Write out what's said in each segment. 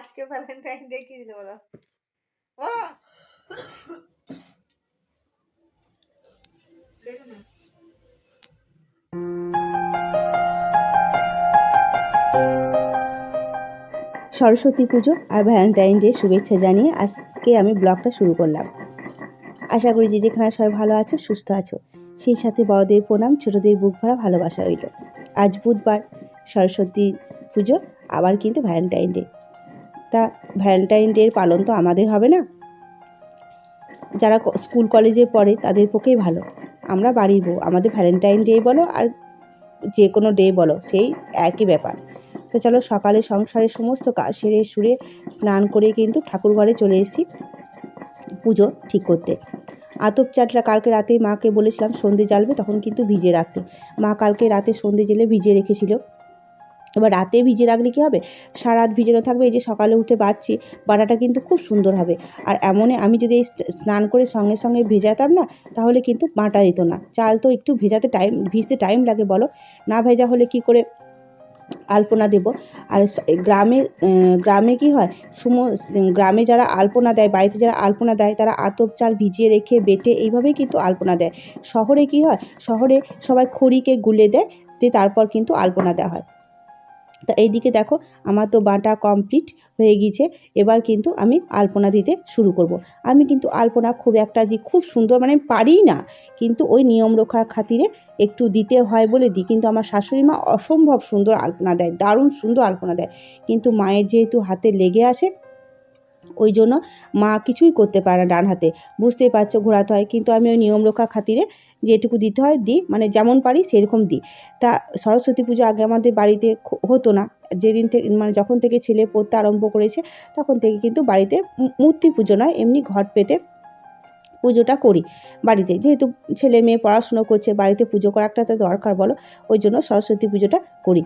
আজকে Valentine day কি দিল বলো? বলো। সরস্বতী পুজো আর ভ্যালেন্টাইন ডে শুভেচ্ছা জানিয়ে আজকে আমি ব্লগটা শুরু করলাম। আশা করি যে যেখানে সবাই ভালো আছো, সুস্থ আছো। সেই সাথে বড়দের প্রণাম, ছোটদের বুক ভরা ভালোবাসা রইল। আজ বুধবার সরস্বতী পুজো, আবার কিন্তু ভ্যালেন্টাইন ডে তা ভ্যালেন্টাইন ডের পালন তো আমাদের হবে না? যারা স্কুল কলেজে পড়ে তাদের পক্ষেই ভালো। আমরা বাড়ির বউ, আমাদের ভ্যালেন্টাইন ডে বলো আর যে কোনো ডে বলো, সেই একই ব্যাপার। তো চলো সকালে সংসারের সমস্ত কাজ সেরে সুরে স্নান করে কিন্তু ঠাকুর ঘরে চলে এসেছি পুজো ঠিক করতে। আতপ চাটলা কালকে রাতে মাকে বলেছিলাম সন্ধে জ্বালবে, তখন কিন্তু ভিজে রাখতে। মা কালকে রাতে সন্ধে জেলে ভিজে রেখেছিল। এবার রাতে ভিজে রাখলে কী হবে? সারা রাত ভিজানো থাকবে, এই যে সকালে উঠে বাড়ছি বাটাটা কিন্তু খুব সুন্দর হবে। আর এমনে আমি যদি এই স্নান করে সঙ্গে সঙ্গে ভেজাতাম না, তাহলে কিন্তু বাটা দিত না। চাল তো একটু ভেজাতে টাইম, ভিজতে টাইম লাগে বলো। না ভেজা হলে কি করে আলপনা দেব? আর গ্রামে গ্রামে কি হয়? সুম, গ্রামে যারা আলপনা দেয়, বাড়িতে যারা আলপনা দেয়, তারা আতপ চাল ভিজিয়ে রেখে বেটে এইভাবেই কিন্তু আলপনা দেয়। শহরে কি হয়? শহরে সবাই খড়িকে গুলে দেয়, দিয়ে তারপর কিন্তু আলপনা দেওয়া হয়। তা এইদিকে দেখো, আমার তো বাঁটা কমপ্লিট হয়ে গিয়েছে। এবার কিন্তু আমি আলপনা দিতে শুরু করব। আমি কিন্তু আলপনা খুব একটা যে খুব সুন্দর মানে পারি না। কিন্তু ওই নিয়ম রক্ষার খাতিরে একটু দিতে হয় বলে দিই। কিন্তু আমার শাশুড়ি মা অসম্ভব সুন্দর আলপনা দেয়, দারুণ সুন্দর আলপনা দেয়। কিন্তু মায়ের যেহেতু হাতে লেগে আছে ওই জন্য মা কিছুই করতে পারে না ডান হাতে। বুঝতেই পারছ, ঘোরাতে হয়। কিন্তু আমি ওই নিয়ম রক্ষার খাতিরে যেটুকু দিতে হয় দিই মানে যেমন পারি সেরকম দিই। তা সরস্বতী পুজো আগে আমাদের বাড়িতে হতো না। যেদিন থেকে মানে যখন থেকে ছেলে পড়তে আরম্ভ করেছে, তখন থেকে কিন্তু বাড়িতে মূর্তি পুজো নয়, এমনি ঘট পেতে পুজোটা করি বাড়িতে। যেহেতু ছেলে মেয়ে পড়াশুনো করছে, বাড়িতে পুজো করা একটা তো দরকার বলো, ওই জন্য সরস্বতী পুজোটা করি।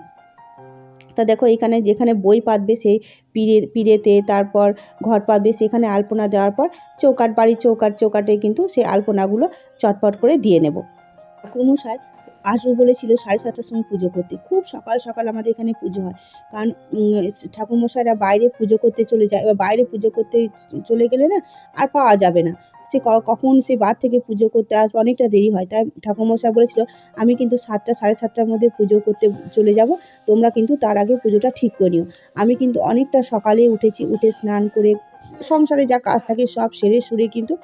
তা দেখো এখানে যেখানে বই পাতবে সেই পিড়ে, পিড়েতে, তারপর ঘর পাতবে সেখানে আলপনা দেওয়ার পর চৌকাট বাড়ি চৌকাট চৌকাটে কিন্তু সেই আলপনাগুলো চটপট করে দিয়ে নেব। ঠাকুরমশাই আসব বলেছিল সাড়ে সাতটার সময় পুজো করতে। খুব সকাল সকাল আমাদের এখানে পুজো হয়। কারণ ঠাকুরমশাইরা বাইরে পুজো করতে চলে যায়। এবার বাইরে পুজো করতে চলে গেলে না আর পাওয়া যাবে না। সে কখন সে বাদ থেকে পুজো করতে আসবে অনেকটা দেরি হয়। তাই ঠাকুরমশাই বলেছিল, আমি কিন্তু সাতটা, সাড়ে সাতটার মধ্যে পুজো করতে চলে যাব। তোমরা কিন্তু তার আগে পুজোটা ঠিক করে নিও আমি কিন্তু অনেকটা সকালে উঠেছি। উঠে স্নান করে সংসারে যা কাজ থাকে সব সেরে সুরে কিন্তু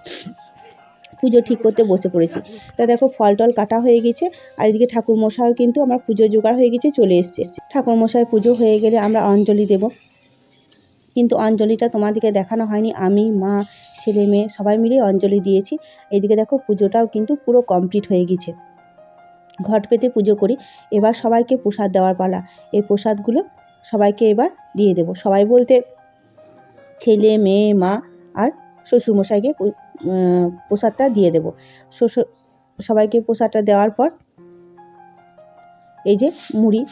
পুজো ঠিক করতে বসে পড়েছি। তা দেখো ফল টল কাটা হয়ে গেছে আর এদিকে ঠাকুর মশাইও কিন্তু আমার পুজো জোগাড় হয়ে গেছে চলে এসছে। ঠাকুর মশাই পুজো হয়ে গেলে আমরা অঞ্জলি দেব। কিন্তু অঞ্জলিটা তোমাদেরকে দেখানো হয়নি। আমি, মা, ছেলে, মেয়ে সবাই মিলে অঞ্জলি দিয়েছি। এদিকে দেখো পুজোটাও কিন্তু পুরো কমপ্লিট হয়ে গেছে। ঘট পেতে পুজো করি। এবার সবাইকে প্রসাদ দেওয়ার পালা। এই প্রসাদগুলো সবাইকে এবার দিয়ে দেব। সবাই বলতে ছেলে, মেয়ে, মা আর শ্বশুরমশাইকে প্রসাদটা দিয়ে দেব। সবাইকে প্রসাদটা দেওয়ার পর এই যে মুড়ি,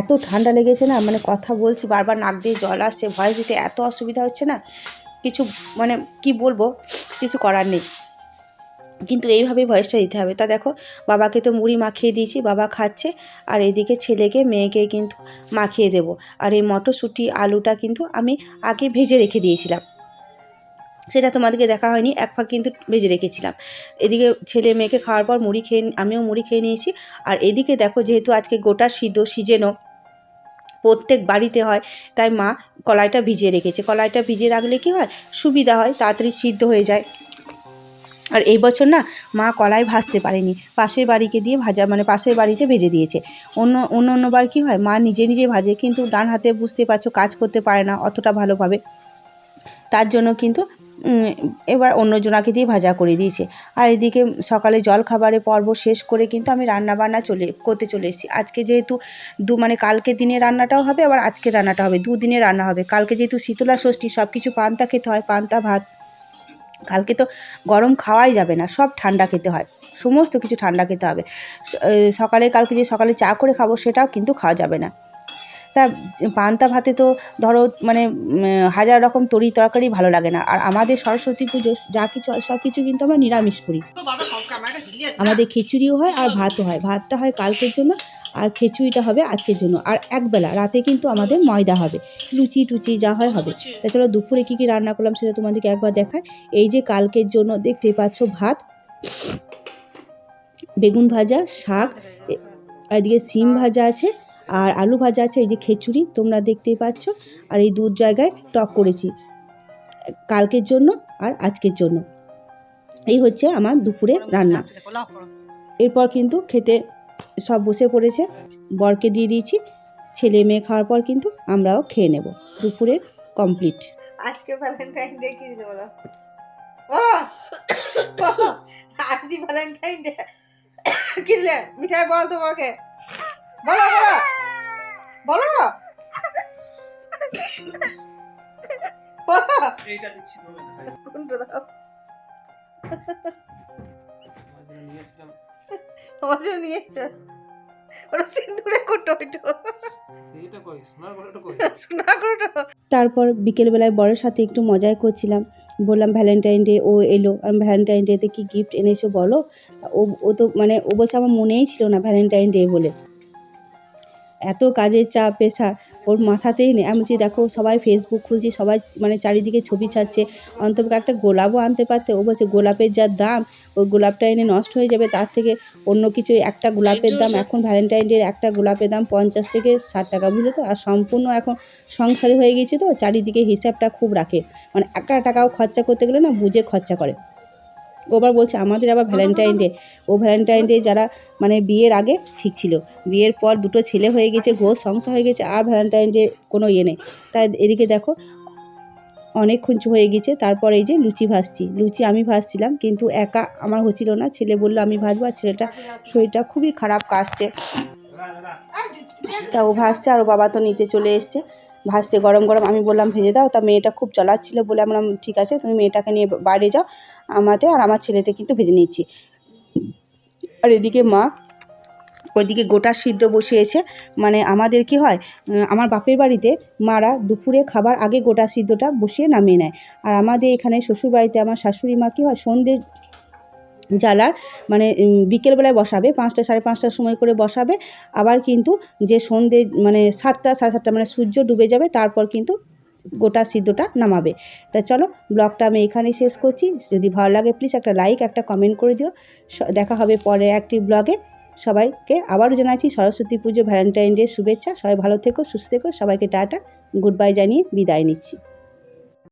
এত ঠান্ডা লেগেছে না মানে কথা বলছি, বারবার নাক দিয়ে জল আসছে ভয়েস দিতে এত অসুবিধা হচ্ছে না, কিছু মানে কি বলব, কিছু করার নেই। কিন্তু এইভাবেই ভয়েসটা দিতে হবে। তা দেখো, বাবাকে তো মুড়ি মাখিয়ে দিয়েছি, বাবা খাচ্ছে, আর এদিকে ছেলেকে, মেয়েকে কিন্তু মাখিয়ে দেব। আর এই মটরশুঁটি, আলুটা কিন্তু আমি আগে ভেজে রেখে দিয়েছিলাম। সেটা তোমাদেরকে দেখা হয়নি, এক ফাঁক কিন্তু ভেজে রেখেছিলাম। এদিকে ছেলে মেয়েকে খাওয়ার পর মুড়ি খেয়ে আমিও মুড়ি খেয়ে নিয়েছি। আর এদিকে দেখো যেহেতু আজকে গোটা সিদ্ধ সিজেনো, প্রত্যেক বাড়িতে হয়, তাই মা কলাইটা ভিজিয়ে রেখেছে। কলাইটা ভিজিয়ে রাখলে কি হয়? সুবিধা হয়, তাড়াতাড়ি সিদ্ধ হয়ে যায়। আর এই বছর না মা কলাই ভাজতে পারেনি, পাশের বাড়িকে দিয়ে ভাজা মানে পাশের বাড়িতে ভেজে দিয়েছে। অন্য অন্য অন্যবার কী হয়? মা নিজে নিজে ভাজে, কিন্তু ডান হাতে বুঝতে পারছ কাজ করতে পারে না, অতটা ভালোভাবে। তার জন্য কিন্তু এবার অন্যজনাকে দিয়ে ভাজা করে দিয়েছে। আর এদিকে সকালে জল খাবারের পর্ব শেষ করে কিন্তু আমি রান্না বান্না চলে, করতে চলে এসেছি। আজকে যেহেতু দু মানে কালকে দিনে রান্নাটাও হবে, আবার আজকে রান্নাটা হবে। দুদিনে রান্না হবে। কালকে যেহেতু শীতলা ষষ্ঠী সব কিছু পান্তা খেতে হয়, পান্তা, ভাত। কালকে তো গরম খাওয়াই যাবে না, সব ঠান্ডা খেতে হয়। সমস্ত কিছু ঠান্ডা খেতে হবে। সকালে কালকে যে সকালে চা করে খাব সেটাও কিন্তু খাওয়া যাবে না। তা পান্তা ভাতে তো ধরো মানে হাজার রকম তরি তরকারি ভালো লাগে না। আর আমাদের সরস্বতী পুজো যা কিছু হয়, সব কিছু কিন্তু আমরা নিরামিষ করি। আমাদের খিচুড়িও হয় আর ভাতও হয়। ভাতটা হয় কালকের জন্য আর খিচুড়িটা হবে আজকের জন্য। আর একবেলা, রাতে কিন্তু আমাদের ময়দা হবে। লুচি টুচি যা হয় হবে। তা চলো দুপুরে কী কী রান্না করলাম সেটা তোমাদেরকে একবার দেখায় এই যে কালকের জন্য দেখতে পাচ্ছ ভাত, বেগুন ভাজা, শাক এদিকে সিম ভাজা আছে আর আলু ভাজা আছে, এই যে খিচুড়ি, তোমরা দেখতেই পাচ্ছ। আর এই দুধ জায়গায় টক করেছি। কালকের জন্য আর আজকের জন্য। এই হচ্ছে আমার দুপুরের রান্না। এরপর কিন্তু খেতে সব বসে পড়েছে। বরকে দিয়ে দিয়েছি। ছেলে মেয়ে খাওয়ার পর কিন্তু আমরাও খেয়ে নেব। দুপুরে কমপ্লিট। আজকে ভ্যালেন্টাইন ডে কি বলো? বলো! আজই ভ্যালেন্টাইন ডে কি মিঠাই বল তোমাকে। বলো বলো। বলো এইটা দিচ্ছি তুমি কোনটা দাও। মাঝে নিয়ে এসেছিলাম। আমার জন্য নিয়ে এসছো? ওটা সিন্দুরে কোটো সেইটা কই? সোনার গলাটা কই? শোনা কোটো। তারপর বিকেলবেলায় বরের সাথে একটু মজাই করছিলাম। বললাম ভ্যালেন্টাইন ডে ও এলো। আমি ভ্যালেন্টাইন ডেতে কি গিফট এনেছো বলো? ও ও তো মানে ও বলছে আমার মনেই ছিল না ভ্যালেন্টাইন ডে বলে। এত কাজের চাপ প্রেশার ওর মাথাতেই নেই। আমি বলছি দেখো সবাই ফেসবুক খুলছি সবাই মানে চারিদিকে ছবি ছাড়ছে। অন্তত একটা গোলাপও আনতে পারতে। ও বলছে গোলাপের যা দাম ওই গোলাপটা এনে নষ্ট হয়ে যাবে। তার থেকে অন্য কিছু একটা গোলাপের দাম এখন ভ্যালেন্টাইন ডের একটা গোলাপের দাম পঞ্চাশ থেকে ষাট টাকা বুঝলে তো? আর সম্পূর্ণ এখন সংসারী হয়ে গেছে তো চারিদিকে হিসাবটা খুব রাখে। মানে একা টাকাও খরচা করতে গেলে না বুঝে খরচা করে। ও আবার বলছে আমাদের আবার ভ্যালেন্টাইন ডে ও ভ্যালেন্টাইন ডে যারা মানে বিয়ের আগে ঠিক ছিল। বিয়ের পর দুটো ছেলে হয়ে গেছে ঘোষ সংসার হয়ে গেছে আর ভ্যালেন্টাইন ডে কোনো ইয়ে নেই। তাই এদিকে দেখো অনেকক্ষণ হয়ে গেছে তারপর এই যে লুচি ভাজছি। লুচি আমি ভাজছিলাম কিন্তু একা আমার হচ্ছিল না। ছেলে বলল আমি ভাজবো। আর ছেলেটা শরীরটা খুবই খারাপ কাশছে। তা ও ভাসছে আর ও বাবা তো নিচে চলে এসছে। ভাসছে গরম গরম আমি বললাম ভেজে দাও। তা মেয়েটা খুব চলাচ্ছিল বলে বললাম, ঠিক আছে তুমি মেয়েটাকে নিয়ে বাইরে যাও আমাতে আর আমার ছেলেতে কিন্তু ভেজে নিচ্ছি। আর এদিকে মা ওইদিকে গোটা সিদ্ধ বসিয়েছে। মানে আমাদের কি হয় আমার বাপের বাড়িতে মারা দুপুরে খাবার আগে গোটা সিদ্ধটা বসিয়ে নামিয়ে নেয়। আর আমাদের এখানে শ্বশুরবাড়িতে আমার শাশুড়ি মা কী হয় সন্ধ্যে জ্বালার মানে বিকেলবেলায় বসাবে, পাঁচটা সাড়ে পাঁচটার সময় করে বসাবে। আবার কিন্তু যে সন্ধে মানে সাতটা, সাড়ে সাতটা মানে সূর্য ডুবে যাবে, তারপর কিন্তু গোটা সিদ্ধটা নামাবে। তা চলো, ব্লগটা আমি এখানেই শেষ করছি। যদি ভালো লাগে প্লিজ একটা লাইক একটা কমেন্ট করে দিও। দেখা হবে পরের একটি ব্লগে। সবাইকে আবারও জানাচ্ছি, সরস্বতী পুজো ভ্যালেন্টাইন ডে শুভেচ্ছা। সবাই ভালো থেকো, সুস্থ থেকো। সবাইকে টাটা গুড বাই জানিয়ে বিদায় নিচ্ছি।